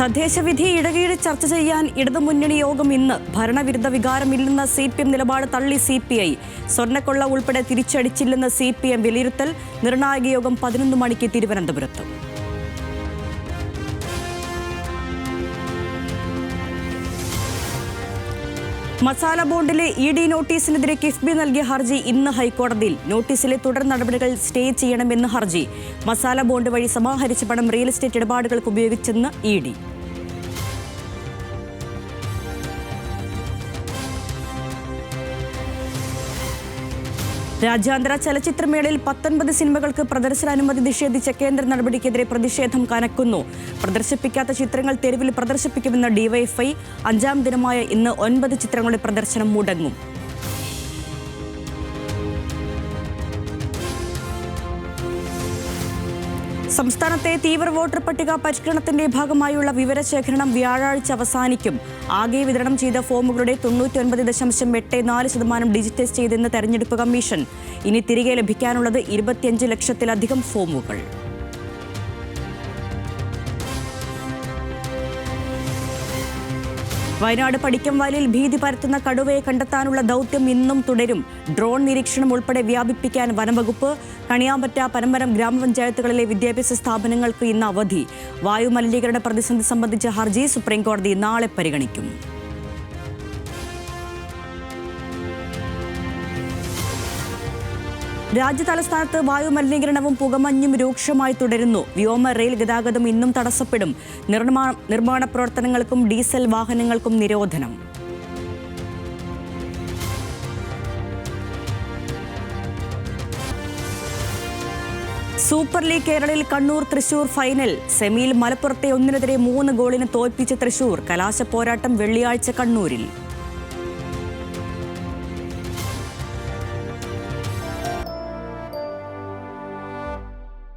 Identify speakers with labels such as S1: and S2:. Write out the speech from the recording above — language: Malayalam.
S1: തദ്ദേശവിധി ഇടകീട് ചർച്ച ചെയ്യാൻ ഇടതുമുന്നണി യോഗം ഇന്ന് ഭരണവിരുദ്ധ വികാരമില്ലെന്ന സി പി എം നിലപാട് തള്ളി സി പി ഐ. സ്വർണക്കൊള്ള ഉൾപ്പെടെ തിരിച്ചടിച്ചില്ലെന്ന് സി പി എം വിലയിരുത്തൽ. നിർണായക യോഗം പതിനൊന്ന് മണിക്ക് തിരുവനന്തപുരത്ത്. മസാല ബോണ്ടിലെ ഇ ഡി നോട്ടീസിനെതിരെ കിഫ്ബി നൽകിയ ഹർജി ഇന്ന് ഹൈക്കോടതിയിൽ. നോട്ടീസിലെ തുടർ നടപടികൾ സ്റ്റേ ചെയ്യണമെന്ന് ഹർജി. മസാല ബോണ്ട് വഴി സമാഹരിച്ച പണം റിയൽ എസ്റ്റേറ്റ് ഇടപാടുകൾക്ക് ഉപയോഗിച്ചെന്ന് ഇ ഡി. രാജ്യാന്തര ചലച്ചിത്രമേളയിൽ പത്തൊൻപത് സിനിമകൾക്ക് പ്രദർശനാനുമതി നിഷേധിച്ച കേന്ദ്ര നടപടിക്കെതിരെ പ്രതിഷേധം കനക്കുന്നു. പ്രദർശിപ്പിക്കാത്ത ചിത്രങ്ങൾ തെരുവിൽ പ്രദർശിപ്പിക്കുമെന്ന ഡിവൈഎഫ്ഐ. അഞ്ചാം ദിനമായ ഇന്ന് ഒൻപത് ചിത്രങ്ങളുടെ പ്രദർശനം മുടങ്ങും. സംസ്ഥാനത്തെ തീവ്ര വോട്ടർ പട്ടിക പരിഷ്കരണത്തിന്റെ ഭാഗമായുള്ള വിവരശേഖരണം വ്യാഴാഴ്ച അവസാനിക്കും. ആകെ വിതരണം ചെയ്ത ഫോമുകളുടെ തൊണ്ണൂറ്റൊൻപത് ദശാംശം എട്ട് നാല് ശതമാനം ഡിജിറ്റൈസ് ചെയ്തെന്ന് തെരഞ്ഞെടുപ്പ് കമ്മീഷൻ. ഇനി തിരികെ ലഭിക്കാനുള്ളത് ഇരുപത്തിയഞ്ച് ലക്ഷത്തിലധികം ഫോമുകൾ. വയനാട് പടിക്കംവാലിൽ ഭീതി പരത്തുന്ന കടുവയെ കണ്ടെത്താനുള്ള ദൗത്യം ഇന്നും തുടരും. ഡ്രോൺ നിരീക്ഷണം ഉൾപ്പെടെ വ്യാപിപ്പിക്കാൻ വനംവകുപ്പ് കണിയാമ്പറ്റ പരമ്പരം ഗ്രാമപഞ്ചായത്തുകളിലെ വിദ്യാഭ്യാസ സ്ഥാപനങ്ങൾക്ക് ഇന്ന് അവധി. വായുമലിനീകരണ പ്രതിസന്ധി സംബന്ധിച്ച ഹർജി സുപ്രീംകോടതി നാളെ പരിഗണിക്കും. രാജ്യ തലസ്ഥാനത്ത് വായുമലിനീകരണവും പുകമഞ്ഞും രൂക്ഷമായി തുടരുന്നു. വ്യോമ റെയിൽ ഗതാഗതം ഇന്നും തടസ്സപ്പെടും. നിർമ്മാണ നിർമ്മാണ പ്രവർത്തനങ്ങൾക്കും ഡീസൽ വാഹനങ്ങൾക്കും നിരോധനം. സൂപ്പർ ലീഗ് കേരളയിൽ കണ്ണൂർ തൃശൂർ ഫൈനൽ. സെമിയിൽ മലപ്പുറത്തെ ഒന്നിനെതിരെ മൂന്ന് ഗോളിന് തോൽപ്പിച്ച തൃശൂർ. കലാശ പോരാട്ടം വെള്ളിയാഴ്ച കണ്ണൂരിൽ.